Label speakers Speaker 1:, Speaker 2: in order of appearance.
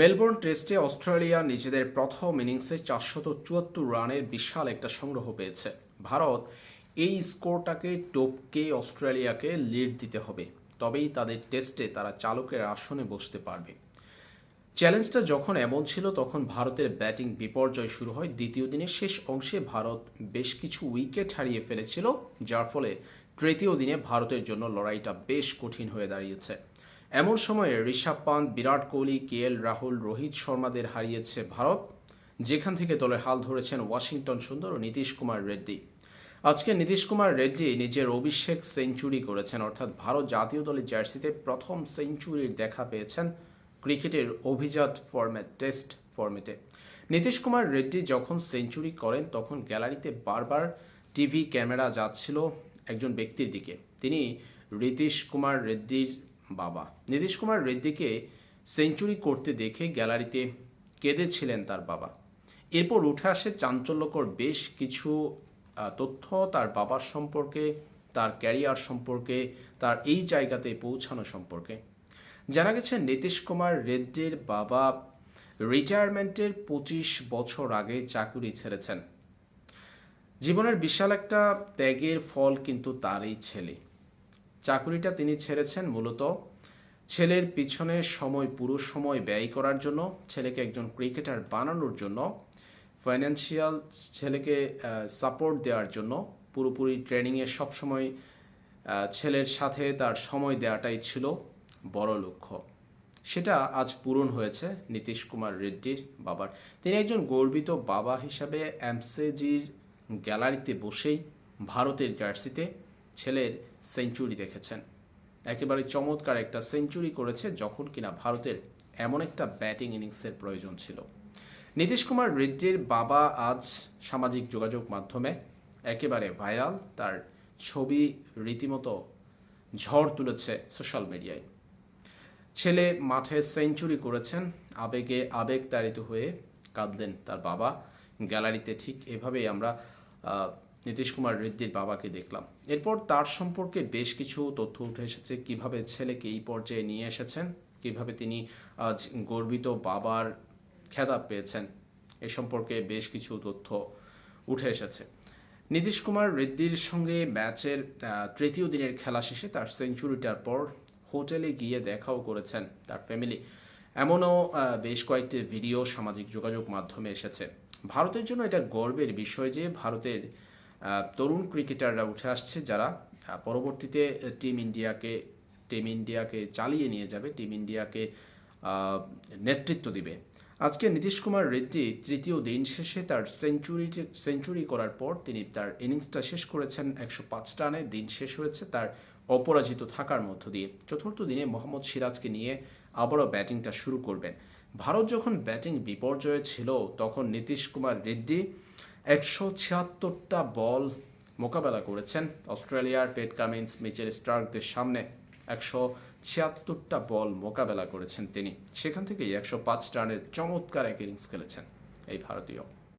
Speaker 1: Melbourne টেস্টে Australia নিজেদের প্রথম ইনিংসে চারশত চুয়াত্তর রানের বিশাল একটা সংগ্রহ পেয়েছে। ভারত এই স্কোরটাকে টপকে অস্ট্রেলিয়াকে লিড দিতে হবে, তবেই তাদের টেস্টে তারা চালকের আসনে বসতে পারবে। চ্যালেঞ্জটা যখন এমন ছিল, তখন ভারতের ব্যাটিং বিপর্যয় শুরু হয়। দ্বিতীয় দিনের শেষ অংশে ভারত বেশ কিছু উইকেট হারিয়ে ফেলেছিল, যার ফলে তৃতীয় দিনে ভারতের জন্য লড়াইটা বেশ কঠিন হয়ে দাঁড়িয়েছে। এমন সময়ে ঋষভ পান্ত বিরাট কোহলি কে এল রাহুল, রোহিত শর্মাদের হারিয়েছে ভারত, যেখান থেকে দলে হাল ধরেছেন ওয়াশিংটন সুন্দর ও নীতিশ কুমার রেড্ডি। আজকে নীতিশ কুমার রেড্ডি নিজের অভিষেক সেঞ্চুরি করেছেন, অর্থাৎ ভারত জাতীয় দলের জার্সিতে প্রথম সেঞ্চুরির দেখা পেয়েছেন ক্রিকেটের অভিজাত ফরম্যাট টেস্ট ফরম্যাটে নীতিশ কুমার রেড্ডি যখন সেঞ্চুরি করেন, তখন গ্যালারিতে বারবার টিভি ক্যামেরা যাচ্ছিল একজন ব্যক্তির দিকে। তিনি নীতিশ কুমার রেড্ডির বাবা। নীতিশ কুমার রেড্ডিকে সেঞ্চুরি করতে দেখে গ্যালারিতে কেঁদেছিলেন তার বাবা। এরপর উঠে আসে চাঞ্চল্যকর বেশ কিছু তথ্য তার বাবার সম্পর্কে, তার ক্যারিয়ার সম্পর্কে, তার এই জায়গাতে পৌঁছানো সম্পর্কে। জানা গেছে নীতিশ কুমার রেড্ডির বাবা রিটায়ারমেন্টের পঁচিশ বছর আগে চাকুরি ছেড়েছেন। জীবনের বিশাল একটা ত্যাগের ফল কিন্তু তারই ছেলে। চাকুরিটা তিনি ছেড়েছেন মূলত ছেলের পিছনে সময় পুরো সময় ব্যয় করার জন্য, ছেলেকে একজন ক্রিকেটার বানানোর জন্য ফাইন্যান্সিয়াল ছেলেকে সাপোর্ট দেওয়ার জন্য, পুরোপুরি ট্রেনিংয়ে সবসময় ছেলের সাথে তার সময় দেওয়াটাই ছিল বড় লক্ষ্য। সেটা আজ পূরণ হয়েছে নীতিশ কুমার রেড্ডির বাবার। তিনি একজন গর্বিত বাবা হিসাবে এমসেজির গ্যালারিতে বসেই, ভারতের জার্সিতে ছেলের সেঞ্চুরি দেখেছেন। একেবারে চমৎকার একটা সেঞ্চুরি করেছে যখন কিনা ভারতের এমন একটা ব্যাটিং ইনিংসের প্রয়োজন ছিল। নীতিশ কুমার রেড্ডির বাবা আজ সামাজিক যোগাযোগ মাধ্যমে একেবারে ভাইরাল। তার ছবি রীতিমতো ঝড় তুলেছে সোশ্যাল মিডিয়ায়। ছেলে মাঠে সেঞ্চুরি করেছেন। আবেগে আবেগ তাড়িত হয়ে কাঁদলেন তার বাবা। গ্যালারিতে ঠিক এভাবেই আমরা নীতিশ কুমার রেড্ডির বাবাকে দেখলাম। এরপর তার সম্পর্কে বেশ কিছু তথ্য উঠে এসেছে। কীভাবে ছেলেকে এই পর্যায়ে নিয়ে এসেছেন? কীভাবে তিনি আজ গর্বিত বাবার খেতাব পেয়েছেন? এ সম্পর্কে বেশ কিছু তথ্য উঠে এসেছে। নীতিশ কুমার রেড্ডির সঙ্গে ম্যাচের তৃতীয় দিনের খেলা শেষে তার সেঞ্চুরিটার পর হোটেলে গিয়ে দেখাও করেছেন তার ফ্যামিলি। এমনও বেশ কয়েকটি ভিডিও সামাজিক যোগাযোগ মাধ্যমে এসেছে। ভারতের জন্য এটা গর্বের বিষয় যে ভারতের তরুণ ক্রিকেটাররা উঠে আসছে যারা পরবর্তীতে টিম ইন্ডিয়াকে টিম ইন্ডিয়াকে চালিয়ে নিয়ে যাবে, টিম ইন্ডিয়াকে নেতৃত্ব দিবে। আজকে নীতিশ কুমার রেড্ডি তৃতীয় দিন শেষে তার সেঞ্চুরি সেঞ্চুরি করার পর তিনি তার ইনিংসটা শেষ করেছেন একশো পাঁচ রানে। দিন শেষ হয়েছে তার অপরাজিত থাকার মধ্য দিয়ে। চতুর্থ দিনে মোহাম্মদ সিরাজকে নিয়ে আবারও ব্যাটিংটা শুরু করবেন। ভারত যখন ব্যাটিং বিপর্যয়ে ছিল, তখন নীতিশ কুমার রেড্ডি একশো ছিয়াত্তরটা বল মোকাবেলা করেছেন অস্ট্রেলিয়ার পেট কামিন্স মিচেল স্টার্কদের সামনে। একশো ছিয়াত্তরটা বল মোকাবেলা করেছেন তিনি। সেখান থেকেই একশো পাঁচ রানের চমৎকার এক ইনিংস খেলেছেন এই ভারতীয়।